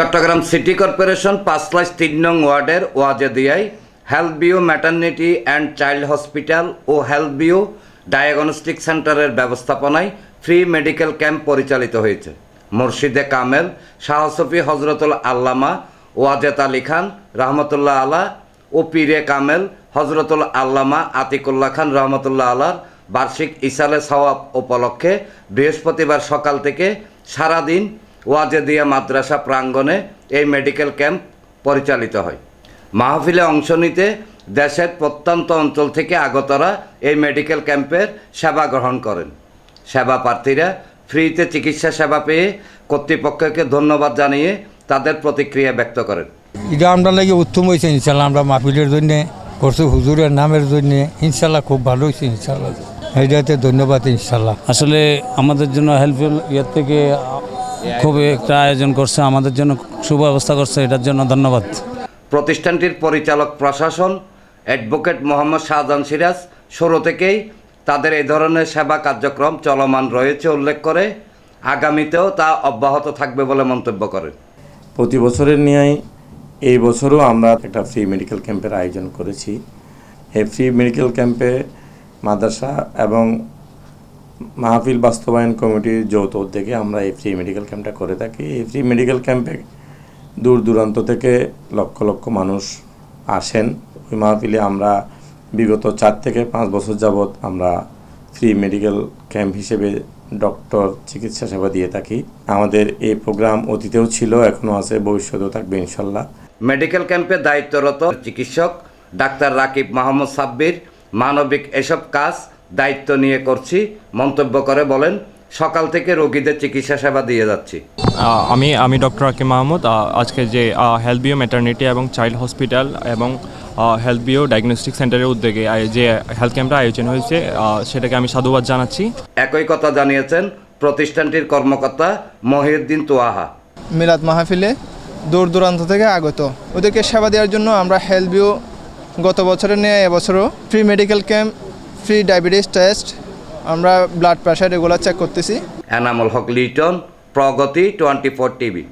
Chittagong city corporation Panchlaish তিন নং ওয়ার্ডের ওয়াজেদিয়ায় হেলথ বিও ম্যাটার্নিটি অ্যান্ড চাইল্ড হসপিটাল ও হেলথ বিও ডায়াগনস্টিক সেন্টারের ব্যবস্থাপনায় ফ্রি মেডিকেল ক্যাম্প পরিচালিত হয়েছে। মুর্শিদে কামেল শাহসফি হজরতুল আল্লামা, ওয়াজেদ আলী খান, রহমতুল্লাহ আলা, ও পীরে কামেল, হজরতুল আল্লামা আতিকুল্লাহ খান, রহমতুল্লাহ আলার বার্ষিক ইসালে সওয়াব উপলক্ষে বৃহস্পতিবার সকাল থেকে সারাদিন ওয়াজেদিয়া মাদ্রাসা প্রাঙ্গণে এই মেডিকেল ক্যাম্প পরিচালিত হয়। মাহফিলে অংশ নিতে দেশের প্রত্যন্ত অঞ্চল থেকে আগতরা এই মেডিকেল ক্যাম্পের সেবা গ্রহণ করেন। সেবা প্রার্থীরা ফ্রিতে চিকিৎসা সেবা পেয়ে কর্তৃপক্ষকে ধন্যবাদ জানিয়ে তাদের প্রতিক্রিয়া ব্যক্ত করেন। এটা আমরা লাগে উত্তম হয়েছে ইনশাল্লাহ আমরা মাহফিলের জন্যে করছি হুজুরের নামের জন্যে ইনশাল্লাহ খুব ভালো হয়েছে ইনশাল্লাহ এইটাতে ধন্যবাদ ইনশাল্লাহ আসলে আমাদের জন্য হেল্পফুল ইয়ের থেকে খুব একটা আয়োজন করছে আমাদের জন্য সুব্যবস্থা করছে এটার জন্য ধন্যবাদ। প্রতিষ্ঠানটির পরিচালক প্রশাসন অ্যাডভোকেট মোহাম্মদ শাহজাহান সিরাজ শুরু থেকেই তাদের এই ধরনের সেবা কার্যক্রম চলমান রয়েছে উল্লেখ করে আগামীতেও তা অব্যাহত থাকবে বলে মন্তব্য করেন। প্রতি বছরের ন্যায় এই বছরও আমরা একটা ফ্রি মেডিকেল ক্যাম্পের আয়োজন করেছি। এই ফ্রি মেডিকেল ক্যাম্পে মাদ্রাসা এবং মাহফিল বাস্তবায়ন কমিটির যৌথ উদ্যোগে আমরা এই ফ্রি মেডিকেল ক্যাম্পটা করে থাকি। এই ফ্রি মেডিকেল ক্যাম্পে দূর দূরান্ত থেকে লক্ষ লক্ষ মানুষ আসেন। ওই মাহফিলে আমরা বিগত চার থেকে পাঁচ বছর যাবৎ আমরা ফ্রি মেডিকেল ক্যাম্প হিসেবে ডক্টর চিকিৎসা সেবা দিয়ে থাকি। আমাদের এই প্রোগ্রাম অতীতেও ছিল এখনও আছে, ভবিষ্যতেও থাকবে ইনশাল্লাহ। মেডিকেল ক্যাম্পে দায়িত্বরত চিকিৎসক ডাক্তার রাকিব মাহমুদ সাব্বির, মানবিক এসব কাজ দায়িত্ব নিয়ে করছি মন্তব্য করে বলেন সকাল থেকে রোগীদের চিকিৎসা সেবা দিয়ে যাচ্ছি। আমি আমি ডক্টর আকিম মাহমুদ আজকে যে হেলথ বিও ম্যাটার্নিটি এবং চাইল্ড হসপিটাল এবং হেলথ বিও ডায়াগনস্টিক সেন্টারের উদ্যোগে যে হেলথ ক্যাম্পটা আয়োজন হয়েছে সেটাকে আমি সাধুবাদ জানাচ্ছি। একই কথা জানিয়েছেন প্রতিষ্ঠানটির কর্মকর্তা মহিউদ্দিন তোয়াহা। মিলাদ মাহফিলে দূর দূরান্ত থেকে আগত। ওদেরকে সেবা দেওয়ার জন্য আমরা হেলথ বিও গত বছরের নিয়ে এবছরও free medical camp free diabetes test আমরা ব্লাড প্রেশার এগুলো চেক করতেছি। Enamul Haque Liton Pragati twenty four TV